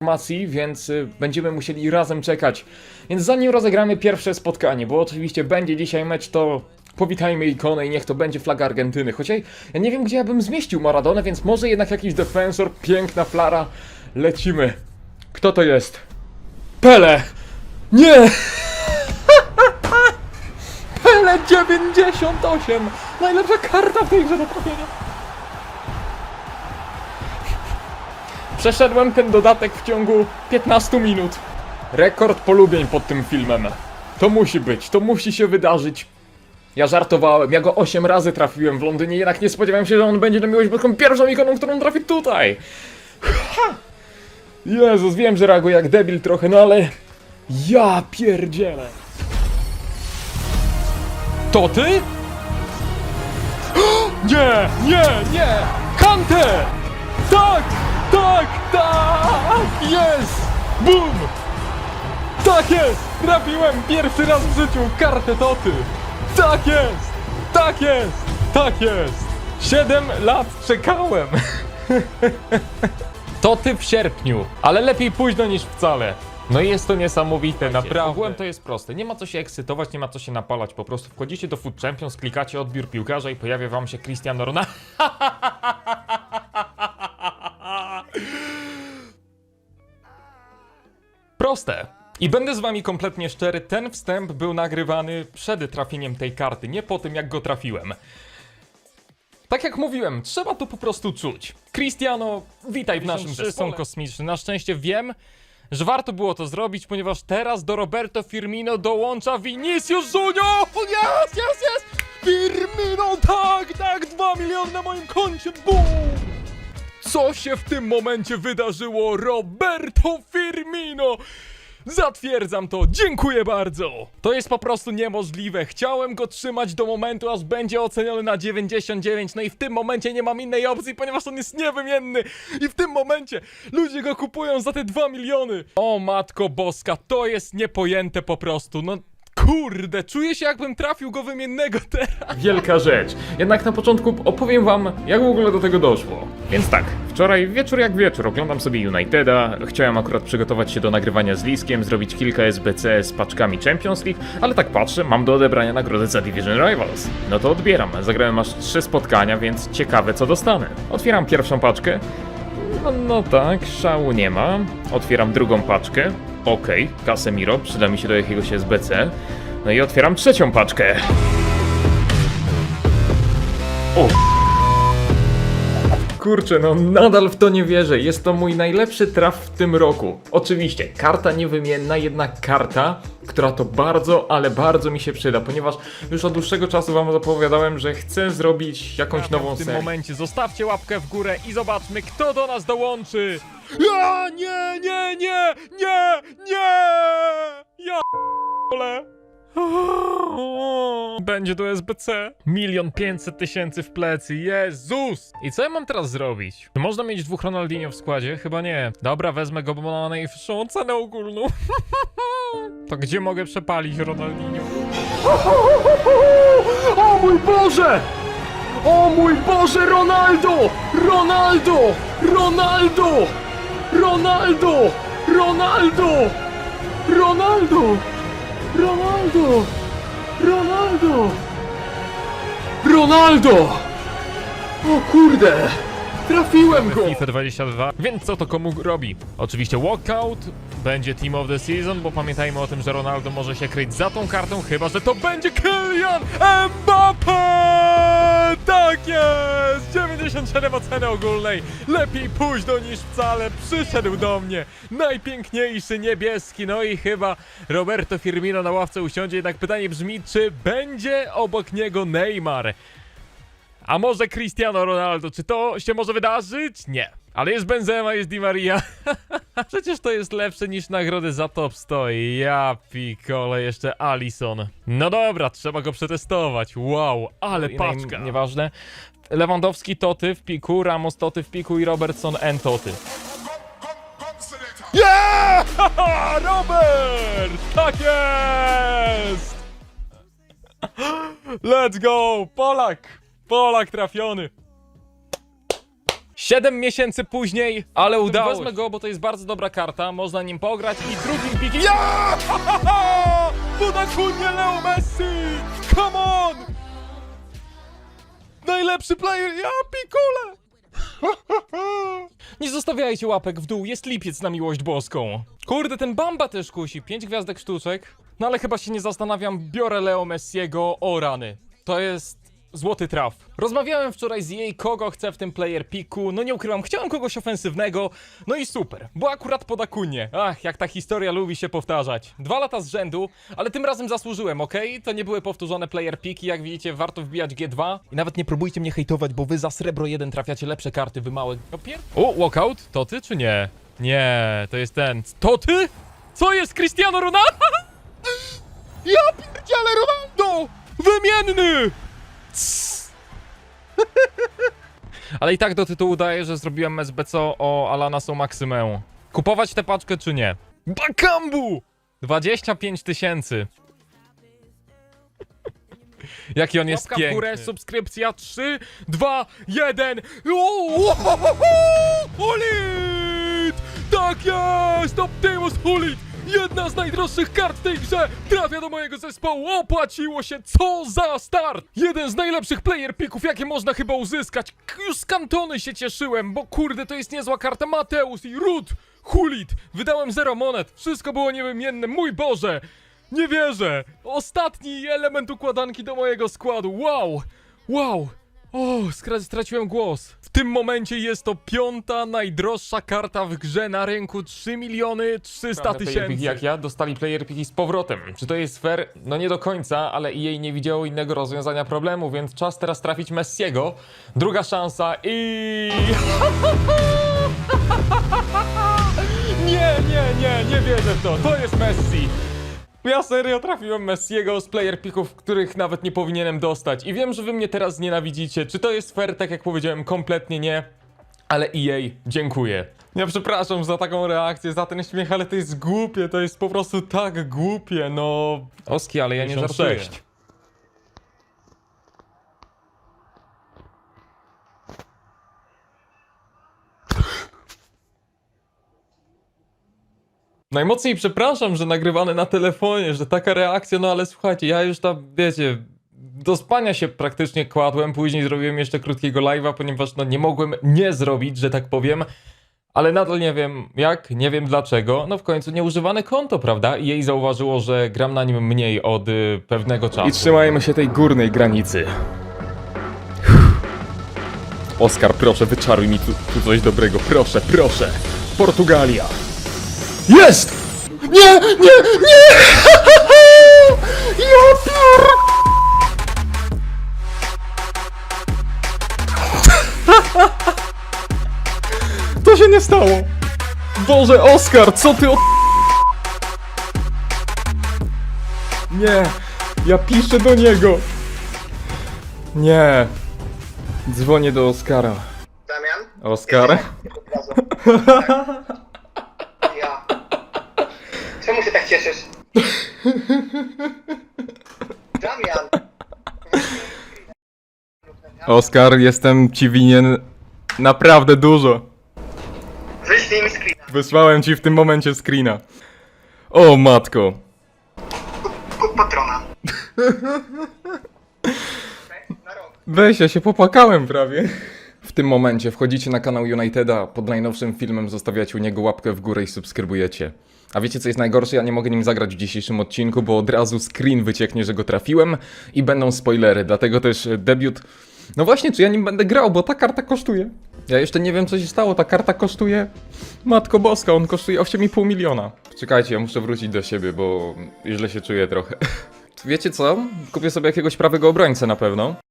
informacji, więc y, będziemy musieli razem czekać. Więc zanim rozegramy pierwsze spotkanie, bo oczywiście będzie dzisiaj mecz, to powitajmy ikonę i niech to będzie flaga Argentyny. Chociaż ja nie wiem, gdzie ja bym zmieścił Maradonę, więc może jednak jakiś defensor, piękna flara. Lecimy. Kto to jest? Pele! Nie! Pele 98! Najlepsza karta w tej grze do. Przeszedłem ten dodatek w ciągu 15 minut. Rekord polubień pod tym filmem. To musi być, to musi się wydarzyć. Ja żartowałem, ja go 8 razy trafiłem w Londynie, jednak nie spodziewałem się, że on będzie na miłość boską pierwszą ikoną, którą trafi tutaj. Ha! Jezus, wiem, że reaguję jak debil trochę, no ale... Ja pierdzielę. To ty? Nie, nie, nie! Kante! Tak! Tak! Tak! Jest! Bum! Tak jest! Trafiłem pierwszy raz w życiu kartę Toty! Tak jest! Tak jest! Tak jest! Siedem lat czekałem! Toty w sierpniu, ale lepiej późno niż wcale. No i jest to niesamowite, naprawdę. Ogółem to jest proste. Nie ma co się ekscytować, nie ma co się napalać. Po prostu wchodzicie do Food Champions, klikacie odbiór piłkarza i pojawia wam się Cristiano Ronaldo. Proste. I będę z wami kompletnie szczery, ten wstęp był nagrywany przed trafieniem tej karty, nie po tym jak go trafiłem. Tak jak mówiłem, trzeba to po prostu czuć. Cristiano, witaj w naszym zespole. są kosmiczne. Na szczęście wiem, że warto było to zrobić, ponieważ teraz do Roberto Firmino dołącza Vinicius Junior! Jest, jest, jest! Firmino, tak, tak, 2 miliony na moim koncie, BUM! Co się w tym momencie wydarzyło? Roberto Firmino! Zatwierdzam to, dziękuję bardzo! To jest po prostu niemożliwe. Chciałem go trzymać do momentu, aż będzie oceniony na 99, no i w tym momencie nie mam innej opcji, ponieważ on jest niewymienny. I w tym momencie ludzie go kupują za te 2 miliony. O matko boska, to jest niepojęte po prostu, no... Kurde, czuję się jakbym trafił go wymiennego teraz. Wielka rzecz. Jednak na początku opowiem wam, jak w ogóle do tego doszło. Więc tak, wczoraj wieczór jak wieczór, oglądam sobie Uniteda, chciałem akurat przygotować się do nagrywania z Liskiem, zrobić kilka SBC z paczkami Champions League, ale tak patrzę, mam do odebrania nagrodę za Division Rivals. No to odbieram, zagrałem aż trzy spotkania, więc ciekawe co dostanę. Otwieram pierwszą paczkę, no, no tak, szału nie ma. Otwieram drugą paczkę. Okej, Casemiro, przyda mi się do jakiegoś SBC. No i otwieram trzecią paczkę. O! Kurczę, no nadal w to nie wierzę. Jest to mój najlepszy traf w tym roku. Oczywiście, karta niewymienna, jednak karta, która to bardzo, ale bardzo mi się przyda, ponieważ już od dłuższego czasu wam zapowiadałem, że chcę zrobić jakąś nową w tym serię. momencie zostawcie łapkę w górę i zobaczmy, kto do nas dołączy. Ja, nie, nie, nie, nie, nie! Ja p***le. Będzie do SBC. Milion pięćset tysięcy w plecy, Jezus! I co ja mam teraz zrobić? Czy można mieć dwóch Ronaldinho w składzie? Chyba nie. Dobra, wezmę go, bo ma najwyższą cenę ogólną. to gdzie mogę przepalić Ronaldinho? O mój Boże! O mój Boże, Ronaldo! Ronaldo! Ronaldo! Ronaldo! Ronaldo! Ronaldo! Ronaldo! Ronaldo! Ronaldo! O kurde! Trafiłem go! FIFA 22. Więc co to komu robi? Oczywiście walkout będzie Team of the Season, bo pamiętajmy o tym, że Ronaldo może się kryć za tą kartą, chyba że to będzie Kylian Mbappé! Tak jest! 97 oceny ogólnej. Lepiej późno niż wcale. Przyszedł do mnie. Najpiękniejszy niebieski. No i chyba Roberto Firmino na ławce usiądzie. Jednak pytanie brzmi, czy będzie obok niego Neymar? A może Cristiano Ronaldo? Czy to się może wydarzyć? Nie. Ale jest Benzema, jest Di Maria. Przecież to jest lepsze niż nagrody za top 100. Ja pikole, jeszcze Alison. No dobra, trzeba go przetestować. Wow, ale paczka. Nieważne. Lewandowski Toty w piku, Ramos Toty w piku i Robertson N Toty. Yeah! Robert! Tak jest! Let's go! Polak! Polak trafiony! 7 miesięcy później, ale udało Wezmę go, bo to jest bardzo dobra karta, można nim pograć i drugim pikiem... Ja! Podakunie Leo Messi! Come on! Najlepszy player, ja pikule! Nie zostawiajcie łapek w dół, jest lipiec na miłość boską. Kurde, ten Bamba też kusi, 5 gwiazdek sztuczek. No ale chyba się nie zastanawiam, biorę Leo Messiego, o rany. To jest złoty traf. Rozmawiałem wczoraj z jej, kogo chcę w tym player piku. No nie ukrywam, chciałem kogoś ofensywnego. No i super, bo akurat pod Akunie. Ach, jak ta historia lubi się powtarzać. Dwa lata z rzędu, ale tym razem zasłużyłem, ok? To nie były powtórzone player piki, jak widzicie, warto wbijać G2. I nawet nie próbujcie mnie hejtować, bo wy za srebro 1 trafiacie lepsze karty, wy małe. No pier... O, walkout? To ty czy nie? Nie, to jest ten. To ty? Co jest Cristiano Ronaldo? Ja pierdzielę Ronaldo! Wymienny! Ale i tak do tytułu daję, że zrobiłem SBCO o Alana są Maksymę. Kupować tę paczkę czy nie? Bakambu! 25 tysięcy. Jaki on jest Łapka w piękny. górę, subskrypcja 3, 2, 1. Hulit! Tak jest! Optimus Hulit! Jedna z najdroższych kart w tej grze trafia do mojego zespołu. Opłaciło się, co za start! Jeden z najlepszych player pików, jakie można chyba uzyskać. Już z kantony się cieszyłem, bo kurde, to jest niezła karta. Mateus i Rut! Hulit! Wydałem zero monet, wszystko było niewymienne, mój Boże! Nie wierzę! Ostatni element układanki do mojego składu. Wow! Wow! O, straciłem głos. W tym momencie jest to piąta najdroższa karta w grze na rynku 3 miliony 300 tysięcy. Jak ja dostali player piki z powrotem. Czy to jest fair? No nie do końca, ale jej nie widziało innego rozwiązania problemu, więc czas teraz trafić Messiego. Druga szansa i... Nie, nie, nie, nie wierzę w to. To jest Messi. Ja serio trafiłem Messiego z player pików, których nawet nie powinienem dostać. I wiem, że wy mnie teraz nienawidzicie. Czy to jest fair? Tak jak powiedziałem, kompletnie nie. Ale EA, dziękuję. Ja przepraszam za taką reakcję, za ten śmiech, ale to jest głupie, to jest po prostu tak głupie, no... Oski, ale ja nie 56. żartuję. Najmocniej przepraszam, że nagrywane na telefonie, że taka reakcja, no ale słuchajcie, ja już tam, wiecie, do spania się praktycznie kładłem, później zrobiłem jeszcze krótkiego live'a, ponieważ no nie mogłem nie zrobić, że tak powiem, ale nadal nie wiem jak, nie wiem dlaczego, no w końcu nieużywane konto, prawda? I jej zauważyło, że gram na nim mniej od y, pewnego czasu. I trzymajmy się tej górnej granicy. Oskar, proszę, wyczaruj mi tu, tu coś dobrego. Proszę, proszę. Portugalia. Jest! Nie, nie, nie! Ja pier... To się nie stało. Boże, Oskar, co ty od... Nie, ja piszę do niego. Nie. Dzwonię do Oskara. Damian? Oskar? Od razu. Tak. Ja. Czemu się tak cieszysz? Damian! Oskar, jestem ci winien naprawdę dużo. Wyślij mi screena. Wysłałem ci w tym momencie screena. O matko. Kup patrona. Okej? Na rok. Weź, ja się popłakałem prawie. Tym momencie wchodzicie na kanał Uniteda, pod najnowszym filmem zostawiacie u niego łapkę w górę i subskrybujecie. A wiecie co jest najgorsze? Ja nie mogę nim zagrać w dzisiejszym odcinku, bo od razu screen wycieknie, że go trafiłem i będą spoilery, dlatego też e, debiut... No właśnie, czy ja nim będę grał, bo ta karta kosztuje. Ja jeszcze nie wiem co się stało, ta karta kosztuje... Matko Boska, on kosztuje 8,5 miliona. Czekajcie, ja muszę wrócić do siebie, bo źle się czuję trochę. Wiecie co? Kupię sobie jakiegoś prawego obrońcę na pewno.